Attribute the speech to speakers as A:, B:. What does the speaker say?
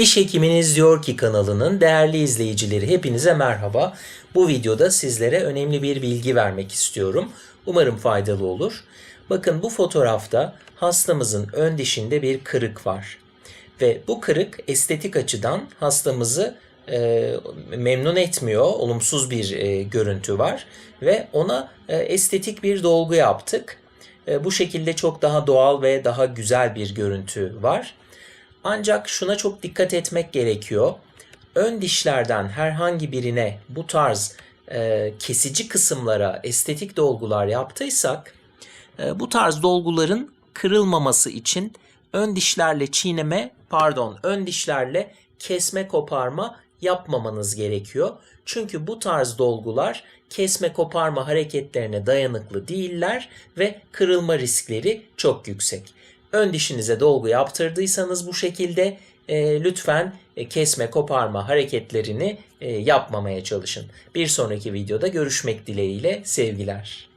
A: Diş Hekiminiz Diyor Ki kanalının değerli izleyicileri hepinize merhaba. Bu videoda sizlere önemli bir bilgi vermek istiyorum. Umarım faydalı olur. Bakın bu fotoğrafta hastamızın ön dişinde bir kırık var. Ve bu kırık estetik açıdan hastamızı e, memnun etmiyor. Olumsuz bir e, görüntü var. Ve ona e, estetik bir dolgu yaptık. E, bu şekilde çok daha doğal ve daha güzel bir görüntü var. Ancak şuna çok dikkat etmek gerekiyor. Ön dişlerden herhangi birine bu tarz e, kesici kısımlara estetik dolgular yaptıysak e, bu tarz dolguların kırılmaması için ön dişlerle çiğneme, pardon, ön dişlerle kesme koparma yapmamanız gerekiyor. Çünkü bu tarz dolgular kesme koparma hareketlerine dayanıklı değiller ve kırılma riskleri çok yüksek. Ön dişinize dolgu yaptırdıysanız bu şekilde e, lütfen e, kesme koparma hareketlerini e, yapmamaya çalışın. Bir sonraki videoda görüşmek dileğiyle sevgiler.